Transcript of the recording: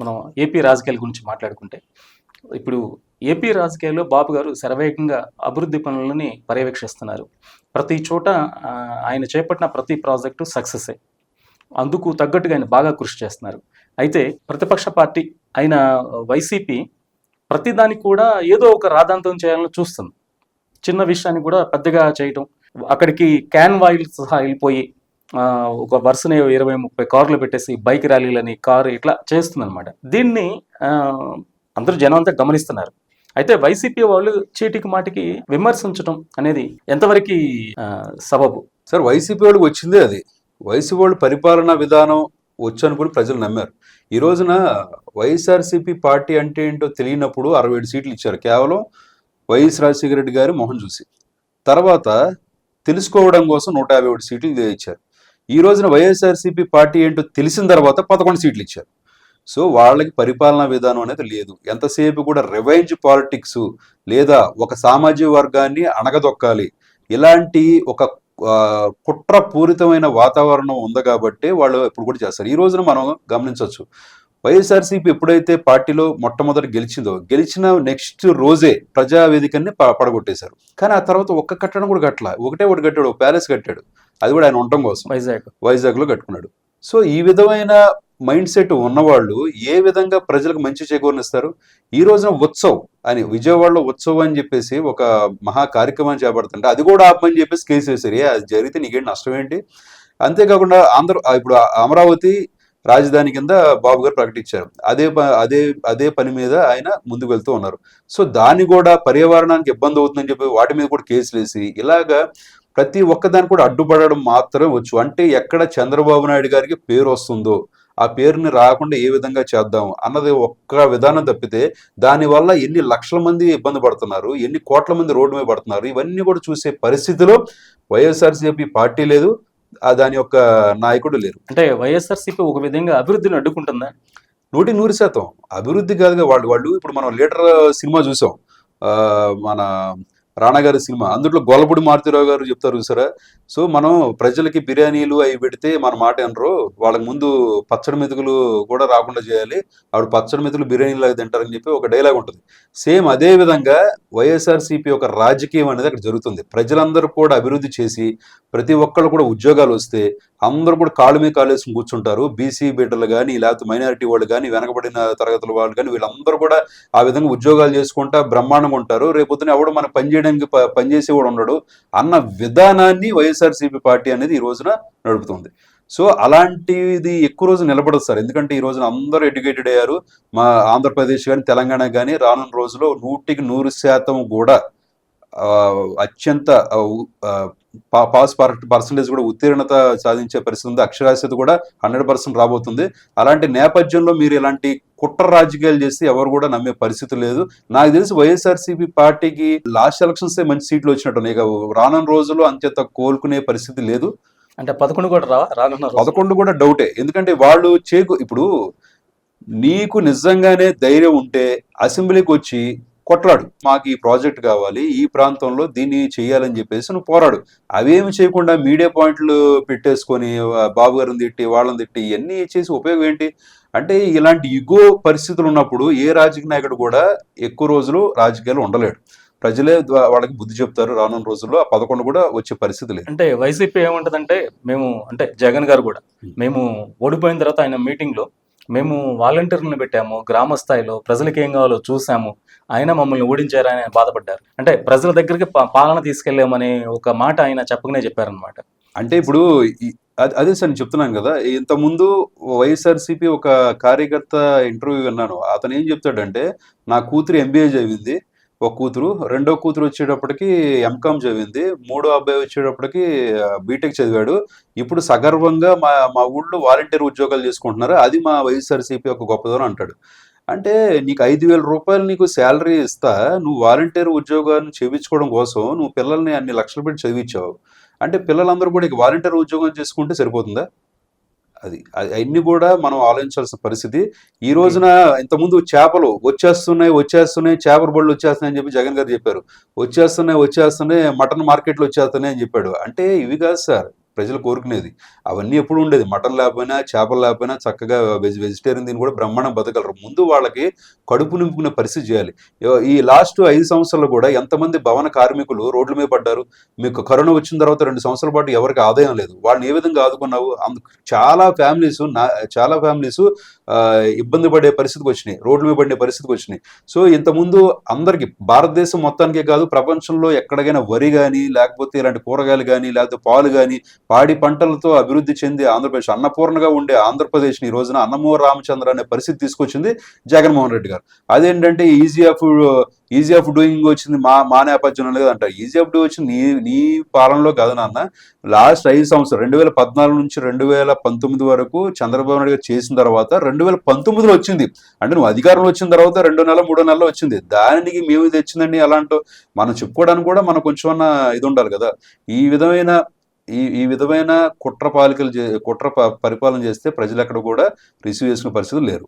మనం ఏపీ రాజకీయాల గురించి మాట్లాడుకుంటే ఇప్పుడు ఏపీ రాజకీయాల్లో బాబు గారు శరవేగంగా అభివృద్ధి పనులని పర్యవేక్షిస్తున్నారు. ప్రతి చోట ఆయన చేపట్టిన ప్రతి ప్రాజెక్టు సక్సెస్ అందుకు తగ్గట్టుగా ఆయన బాగా కృషి చేస్తున్నారు. అయితే ప్రతిపక్ష పార్టీ అయిన వైసీపీ ప్రతిదానికి కూడా ఏదో ఒక రాధాంతం చేయాలని చూస్తుంది. చిన్న విషయాన్ని కూడా పెద్దగా చేయటం అక్కడికి క్యాన్ వాయిల్ సహా వెళ్ళిపోయి ఒక వరుసనే ఇరవై ముప్పై కార్లు పెట్టేసి బైక్ ర్యాలీలని కారు ఇట్లా చేస్తుందన్నమాట. దీన్ని అందరూ జనం అంతా గమనిస్తున్నారు. అయితే వైసీపీ వాళ్ళు చీటికి మాటికి విమర్శించడం అనేది ఎంతవరకు సబబు? సార్ వైసీపీ వాళ్ళకి వచ్చిందే అది. వైసీపీ వాళ్ళు పరిపాలనా విధానం వచ్చనుకుని ప్రజలు నమ్మారు. ఈ రోజున వైఎస్ఆర్సీపీ పార్టీ అంటే ఏంటో తెలియనప్పుడు అరవై ఏడు సీట్లు ఇచ్చారు. కేవలం వైఎస్ రాజశేఖర రెడ్డి గారి మొహం చూసి. తర్వాత తెలుసుకోవడం కోసం నూట యాభై ఒకటి సీట్లు ఇచ్చారు. ఈ రోజున వైఎస్ఆర్సీపీ పార్టీ ఏంటో తెలిసిన తర్వాత పదకొండు సీట్లు ఇచ్చారు. సో వాళ్ళకి పరిపాలనా విధానం అనేది లేదు. ఎంతసేపు కూడా రివెంజ్ పాలిటిక్స్ లేదా ఒక సామాజిక వర్గాన్ని అణగదొక్కాలి. ఇలాంటి ఒక కుట్రపూరితమైన వాతావరణం ఉంది కాబట్టి వాళ్ళు ఇప్పుడు కూడా చేస్తారు. ఈ రోజున మనం గమనించవచ్చు. వైఎస్ఆర్సీపీ ఎప్పుడైతే పార్టీలో మొట్టమొదటి గెలిచిందో గెలిచిన నెక్స్ట్ రోజే ప్రజావేదికని పడగొట్టేశారు. కానీ ఆ తర్వాత ఒక్క కట్టడం కూడా కట్టలా. ఒకటే ఒకటి కట్టాడు ఒక ప్యాలెస్ కట్టాడు. అది కూడా ఆయన ఉండటం కోసం వైజాగ్. వైజాగ్లో కట్టుకున్నాడు. సో ఈ విధమైన మైండ్ సెట్ ఉన్నవాళ్ళు ఏ విధంగా ప్రజలకు మంచి చేకూరనిస్తారు? ఈ రోజున ఉత్సవ్ అని విజయవాడలో ఉత్సవ్ అని చెప్పేసి ఒక మహా కార్యక్రమాన్ని చేపడుతుంటే అది కూడా ఆపమని చెప్పేసి కేసు వేశారు. ఏ అది జరిగితే నీకేంటి నష్టం ఏంటి? అంతేకాకుండా ఆంధ్ర ఇప్పుడు అమరావతి రాజధాని కింద బాబు గారు ప్రకటించారు. అదే అదే అదే పని మీద ఆయన ముందుకు వెళ్తూ ఉన్నారు. సో దాన్ని కూడా పర్యావరణానికి ఇబ్బంది అవుతుందని చెప్పి వాటి మీద కూడా కేసులు వేసి ఇలాగా ప్రతి ఒక్కదాన్ని కూడా అడ్డుపడడం మాత్రమే వచ్చు. అంటే ఎక్కడ చంద్రబాబు నాయుడు గారికి పేరు వస్తుందో ఆ పేరుని రాకుండా ఏ విధంగా చేద్దాం అన్నది ఒక్క విధానం తప్పితే దానివల్ల ఎన్ని లక్షల మంది ఇబ్బంది పడుతున్నారు ఎన్ని కోట్ల మంది రోడ్డు మీద పడుతున్నారు ఇవన్నీ కూడా చూసే పరిస్థితిలో వైఎస్ఆర్సీపీ పార్టీ లేదు ఆ దాని యొక్క నాయకుడు లేరు. అంటే వైఎస్ఆర్సీపీ ఒక విధంగా అభివృద్ధిని అడ్డుకుంటుందా? నూటి నూరు శాతం. అభివృద్ధి కాదుగా వాళ్ళు వాళ్ళు ఇప్పుడు మనం లీడర్ సినిమా చూసాం. మన రాణాగారి సినిమా. అందులో గొల్లపూడి మారుతిరావు గారు చెప్తారు చూసారా? సో మనం ప్రజలకి బిర్యానీలు అవి పెడితే మన మాట అనరు వాళ్ళకి ముందు పచ్చడి మెతుకులు కూడా రాకుండా చేయాలి. ఆవిడ పచ్చడి మెతుకులు బిర్యానీలు లాగా తింటారని చెప్పి ఒక డైలాగ్ ఉంటుంది. సేమ్ అదే విధంగా వైఎస్ఆర్సీపీ ఒక రాజకీయం అనేది అక్కడ జరుగుతుంది. ప్రజలందరూ కూడా అభివృద్ధి చేసి ప్రతి ఒక్కళ్ళు కూడా ఉద్యోగాలు వస్తే అందరూ కూడా కాళ్ళ మీద కాళ్ళు కూర్చుంటారు. బీసీ బిడ్డలు కానీ లేకపోతే మైనారిటీ వాళ్ళు కానీ వెనకబడిన తరగతుల వాళ్ళు కానీ వీళ్ళందరూ కూడా ఆ విధంగా ఉద్యోగాలు చేసుకుంటా బ్రహ్మాండంగా ఉంటారు. రేపొద్దున ఎవడు మన పని చేయడానికి ప- పనిచేసేవాడు ఉండడు. అన్న విధానాన్ని వైఎస్ఆర్సీపీ పార్టీ అనేది ఈ రోజున నడుపుతుంది. సో అలాంటిది ఎక్కువ రోజు నిలబడదు సార్. ఎందుకంటే ఈ రోజున అందరూ ఎడ్యుకేటెడ్ అయ్యారు. మా ఆంధ్రప్రదేశ్ కానీ తెలంగాణ కానీ రానున్న రోజుల్లో నూటికి నూరు శాతం కూడా అత్యంత పాస్ పర్సంటేజ్ కూడా ఉత్తీర్ణత సాధించే పరిస్థితి ఉంది. అక్షరాస్యత కూడా హండ్రెడ్ పర్సెంట్ రాబోతుంది. అలాంటి నేపథ్యంలో మీరు ఇలాంటి కుట్ర రాజకీయాలు చేస్తే ఎవరు కూడా నమ్మే పరిస్థితి లేదు. నాకు తెలిసి వైఎస్ఆర్సీపీ పార్టీకి లాస్ట్ ఎలక్షన్స్ మంచి సీట్లు వచ్చినట్టు ఇక రానున్న రోజుల్లో అంత్యంత కోలుకునే పరిస్థితి లేదు. అంటే పదకొండు కూడా రావా రానున్నారు పదకొండు కూడా డౌటే. ఎందుకంటే వాళ్ళు చేకు ఇప్పుడు నీకు నిజంగానే ధైర్యం ఉంటే అసెంబ్లీకి వచ్చి కొట్లాడు. మాకు ఈ ప్రాజెక్ట్ కావాలి ఈ ప్రాంతంలో దీన్ని చేయాలని చెప్పేసి నువ్వు పోరాడు. అవేమి చేయకుండా మీడియా పాయింట్లు పెట్టేసుకొని బాబు గారిని తిట్టి వాళ్ళని తిట్టి ఇవన్నీ చేసి ఉపయోగం ఏంటి? అంటే ఇలాంటి ఇగో పరిస్థితులు ఉన్నప్పుడు ఏ రాజకీయ నాయకుడు కూడా ఎక్కువ రోజులు రాజకీయాలు ఉండలేడు. ప్రజలే వాళ్ళకి బుద్ధి చెప్తారు రానున్న రోజుల్లో ఆ పదకొండు కూడా వచ్చే పరిస్థితి లేదు. అంటే వైసీపీ ఏమంటదంటే మేము అంటే జగన్ గారు కూడా మేము ఓడిపోయిన తర్వాత ఆయన మీటింగ్లో మేము వాలంటీర్లను పెట్టాము గ్రామ స్థాయిలో ప్రజలకు ఏం కావాలో చూసాము. ఆయన మమ్మల్ని ఓడించారని బాధపడ్డారు. అంటే ప్రజల దగ్గరికి పాలన తీసుకెళ్ళామని ఒక మాట ఆయన చెప్పకనే చెప్పారనమాట అంటే ఇప్పుడు అదే సార్ నేను చెప్తున్నాను కదా ఇంతకుముందు వైఎస్ఆర్సీపీ ఒక కార్యకర్త ఇంటర్వ్యూ విన్నాను. అతను ఏం చెప్తాడంటే నా కూతురు ఎంబీఏ చదివింది ఒక కూతురు. రెండో కూతురు వచ్చేటప్పటికి ఎంకామ్ చదివింది. మూడో అబ్బాయి వచ్చేటప్పటికి బీటెక్ చదివాడు. ఇప్పుడు సగర్వంగా మా మా ఊళ్ళో వాలంటీర్ ఉద్యోగాలు చేసుకుంటున్నారు అది మా వైఎస్ఆర్సీపీ ఒక గొప్పదనం అంటాడు. అంటే నీకు ఐదు వేల రూపాయలు నీకు శాలరీ ఇస్తా. నువ్వు వాలంటీర్ ఉద్యోగాన్ని చేయించుకోవడం కోసం నువ్వు పిల్లల్ని అన్ని లక్షలు పెట్టి చదివించావు. అంటే పిల్లలందరూ కూడా ఇక వాలంటీర్ ఉద్యోగం చేసుకుంటే సరిపోతుందా? అది. అది- అవన్నీ కూడా మనం ఆలోచించాల్సిన పరిస్థితి. ఈ రోజున ఇంతకుముందు చేపలు వచ్చేస్తున్నాయి వచ్చేస్తున్నాయి చేపల బళ్ళు వచ్చేస్తున్నాయి అని చెప్పి జగన్ గారు చెప్పారు. వచ్చేస్తున్నాయి వచ్చేస్తున్నాయి మటన్ మార్కెట్లు వచ్చేస్తున్నాయి అని చెప్పాడు. అంటే ఇవి కాదు సార్ ప్రజలు కోరుకునేది. అవన్నీ ఎప్పుడు ఉండేది. మటన్ లేకపోయినా చేపలు లేకపోయినా చక్కగా వెజ్ వెజిటేరియన్ దీన్ని కూడా బ్రహ్మాండం బతకగలరు. ముందు వాళ్ళకి కడుపు నింపుకునే పరిస్థితి చేయాలి. ఈ లాస్ట్ ఐదు సంవత్సరాలు కూడా ఎంతమంది భవన కార్మికులు రోడ్ల మీద పడ్డారు? మీకు కరోనా వచ్చిన తర్వాత రెండు సంవత్సరాల పాటు ఎవరికి ఆదాయం లేదు. వాళ్ళని ఏ విధంగా ఆదుకున్నావు? చాలా ఫ్యామిలీస్ నా చాలా ఫ్యామిలీస్ ఇబ్బంది పడే పరిస్థితికి వచ్చినాయి. రోడ్ల మీద పడే పరిస్థితికి వచ్చినాయి. సో ఇంతకుముందు అందరికి భారతదేశం మొత్తానికే కాదు ప్రపంచంలో ఎక్కడికైనా వరి కానీ లేకపోతే ఇలాంటి కూరగాయలు కానీ లేకపోతే పాలు కానీ పాడి పంటలతో అభివృద్ధి చెంది ఆంధ్రప్రదేశ్ అన్నపూర్ణగా ఉండే ఆంధ్రప్రదేశ్ని ఈ రోజున అన్నమో రామచంద్ర అనే పరిస్థితి తీసుకొచ్చింది జగన్మోహన్ రెడ్డి గారు. అదేంటంటే easy of easy of doing వచ్చింది మా మా నేపథ్యంలో లేదంట ఈజీ ఆఫ్ డూ వచ్చింది నీ నీ పాలనలో కాదు నాన్న. లాస్ట్ ఐదు సంవత్సరాలు రెండు వేల పద్నాలుగు నుంచి రెండు వేల పంతొమ్మిది వరకు చంద్రబాబు నాయుడు గారు చేసిన తర్వాత రెండు వేల పంతొమ్మిదిలో వచ్చింది. అంటే నువ్వు అధికారంలో వచ్చిన తర్వాత రెండు నెలలు మూడో నెలలు వచ్చింది. దానికి మేము ఇది తెచ్చిందండి అలాంటి మనం చెప్పుకోవడానికి కూడా మనకు కొంచెం ఇది ఉండాలి కదా. ఈ విధమైన ఈ ఈ విధమైన కుట్ర పాలికలు చే కుట్ర ప- పరిపాలన చేస్తే ప్రజలు ఎక్కడ కూడా రిసీవ్ చేసుకునే పరిస్థితులు లేరు.